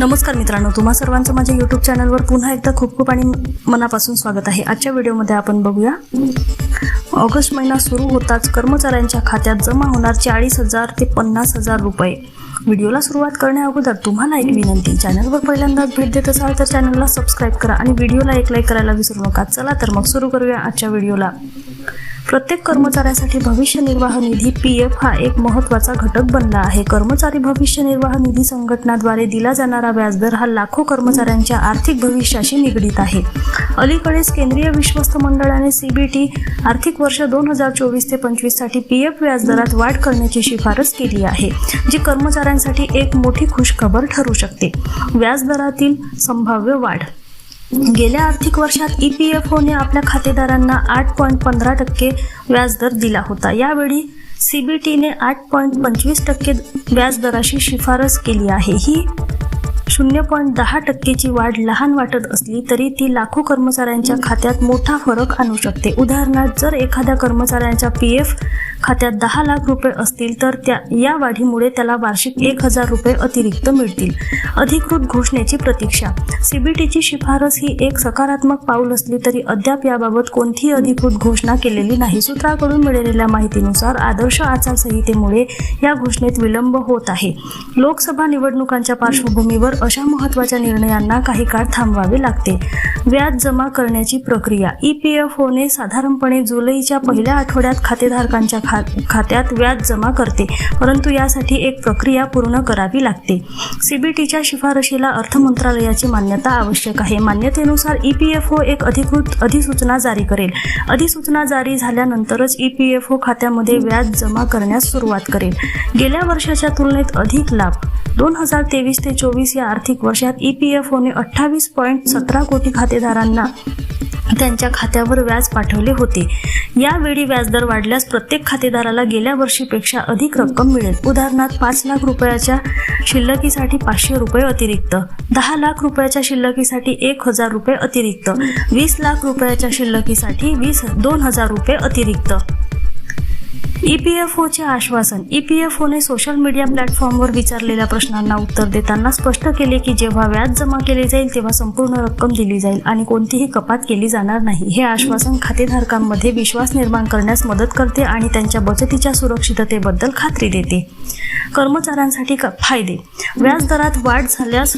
नमस्कार मित्रांनो तुम्हा सर्वांचं माझ्या यूट्यूब चॅनलवर पुन्हा एकदा खूप खूप आणि मनापासून स्वागत आहे. आजच्या व्हिडिओमध्ये आपण बघूया. ऑगस्ट महिना सुरू होताच कर्मचाऱ्यांच्या खात्यात जमा होणार चाळीस हजार ते पन्नास हजार रुपये. व्हिडिओला सुरुवात करण्या अगोदर तुम्हाला एक विनंती चॅनलवर पहिल्यांदाच भेट देत असाल तर चॅनलला सबस्क्राईब करा आणि व्हिडिओला एक लाईक करायला विसरू नका. चला तर मग सुरू करूया आजच्या व्हिडिओला. प्रत्येक कर्मचाऱ्यासाठी भविष्य निर्वाह निधी पी एफ हा एक महत्त्वाचा घटक बनला आहे. कर्मचारी भविष्य निर्वाह निधी संघटनाद्वारे दिला जाणारा व्याजदर हा लाखो कर्मचाऱ्यांच्या आर्थिक भविष्याशी निगडीत आहे. अलीकडेच केंद्रीय विश्वस्त मंडळाने सीबीटी आर्थिक वर्ष दोन हजार चोवीस ते पंचवीससाठी पी एफ व्याजदरात वाढ करण्याची शिफारस केली आहे जी कर्मचाऱ्यांसाठी एक मोठी खुशखबर ठरू शकते. व्याजदरातील संभाव्य वाढ गेल्या आर्थिक वर्षात ई पी एफ ओने आपल्या खातेदारांना आठ पॉईंट पंधरा टक्के व्याजदर दिला होता. यावेळी सी बी टीने आठ पॉईंट पंचवीस टक्के व्याजदराची शिफारस केली आहे. ही शून्य पॉईंट दहा टक्केची वाढ लहान वाटत असली तरी ती लाखो कर्मचाऱ्यांच्या खात्यात मोठा फरक आणू शकते. उदाहरणार्थ जर एखाद्या कर्मचाऱ्यांच्या पी एफ खात्यात दहा लाख रुपये असतील तर त्या या वाढीमुळे त्याला वार्षिक एक हजार रुपये अतिरिक्त मिळतील. अधिकृत घोषणेची प्रतीक्षा. सीबीटीची शिफारस ही एक सकारात्मक पाऊल असली तरी अद्याप याबाबत कोणतीही अधिकृत घोषणा केलेली नाही. सूत्राकडून मिळालेल्या माहितीनुसार आदर्श आचारसंहितेमुळे या घोषणेत विलंब होत आहे. लोकसभा निवडणुकांच्या पार्श्वभूमीवर अशा महत्त्वाच्या निर्णयांना काही काळ थांबवावे लागते. व्याज जमा करण्याची प्रक्रिया ई पी एफ ओने साधारणपणे जुलैच्या पहिल्या आठवड्यात खातेधारकांच्या खा खात्यात व्याज जमा करते परंतु यासाठी एक प्रक्रिया पूर्ण करावी लागते. सीबीटीच्या शिफारशीला अर्थ मंत्रालयाची मान्यता आवश्यक आहे. मान्यतेनुसार ई पी एफ ओ एक अधिकृत अधिसूचना जारी करेल. अधिसूचना जारी झाल्यानंतरच ई पी एफ ओ खात्यामध्ये व्याज जमा करण्यास सुरुवात करेल. गेल्या वर्षाच्या तुलनेत अधिक लाभ दोन हजार तेवीस ते चोवीस या आर्थिक वर्षात ई पी एफ ओने अठ्ठावीस पॉईंट सतरा कोटी खातेदारांना त्यांच्या खात्यावर व्याज पाठवले होते. यावेळी व्याजदर वाढल्यास प्रत्येक खातेदाराला गेल्या वर्षीपेक्षा अधिक रक्कम मिळेल. उदाहरणार्थ पाच लाख रुपयाच्या शिल्लकीसाठी पाचशे रुपये अतिरिक्त दहा लाख रुपयाच्या शिल्लकीसाठी एक हजार रुपये अतिरिक्त वीस लाख रुपयाच्या शिल्लकीसाठी वीस दोन हजार रुपये अतिरिक्त. ई पी एफ ओचे आश्वासन. ई पी एफ ओने सोशल मीडिया प्लॅटफॉर्मवर विचारलेल्या प्रश्नांना उत्तर देताना स्पष्ट केले की जेव्हा व्याज जमा केले जाईल तेव्हा संपूर्ण रक्कम दिली जाईल आणि कोणतीही कपात केली जाणार नाही. हे आश्वासन खातेधारकांमध्ये विश्वास निर्माण करण्यास मदत करते आणि त्यांच्या बचतीच्या सुरक्षिततेबद्दल खात्री देते. कर्मचाऱ्यांसाठी क- फायदे. व्याजदरात वाढ झाल्यास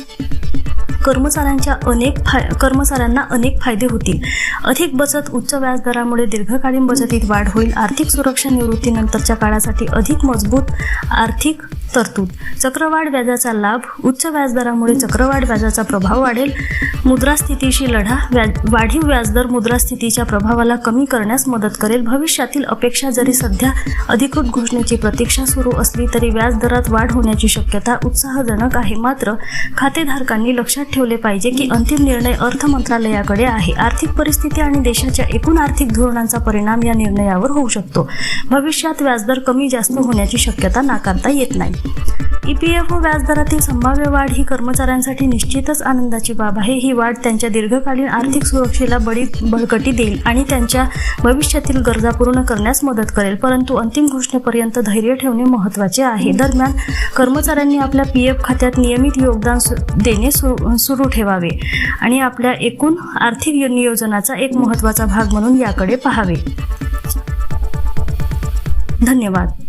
कर्मचाऱ्यांच्या अनेक फाय कर्मचाऱ्यांना अनेक फायदे होतील. अधिक बचत उच्च व्याजदरामुळे दीर्घकालीन बचतीत वाढ होईल. आर्थिक सुरक्षा निवृत्तीनंतरच्या काळासाठी अधिक मजबूत आर्थिक तरतूद. चक्रवाढ व्याजाचा लाभ उच्च व्याजदरामुळे चक्रवाढ व्याजाचा प्रभाव वाढेल. मुद्रास्थितीशी लढा व्याज वाढीव व्याजदर मुद्रास्थितीच्या प्रभावाला कमी करण्यास मदत करेल. भविष्यातील अपेक्षा जरी सध्या अधिकृत घोषणेची प्रतीक्षा सुरू असली तरी व्याजदरात वाढ होण्याची शक्यता उत्साहजनक आहे. मात्र खातेधारकांनी लक्षात ठेवले पाहिजे की अंतिम निर्णय अर्थ मंत्रालयाकडे आहे. आर्थिक परिस्थिती आणि देशाच्या एकूण आर्थिक धोरणांचा परिणाम या निर्णयावर होऊ शकतो. भविष्यात व्याजदर कमी जास्त होण्याची शक्यता नाकारता येत नाही. ई पी एफ ओ व्याजदरातील संभाव्य वाढ ही कर्मचाऱ्यांसाठी निश्चितच आनंदाची बाब आहे. ही वाढ त्यांच्या दीर्घकालीन आर्थिक सुरक्षेला बडी बळकटी देईल आणि त्यांच्या भविष्यातील गरजा पूर्ण करण्यास मदत करेल. परंतु अंतिम घोषणेपर्यंत धैर्य ठेवणे महत्त्वाचे आहे. दरम्यान कर्मचाऱ्यांनी आपल्या पी एफ खात्यात नियमित योगदान देणे सुरू सुरू ठेवावे आणि आपल्या एकूण आर्थिक नियोजनाचा एक महत्त्वाचा भाग म्हणून याकडे पाहावे. धन्यवाद.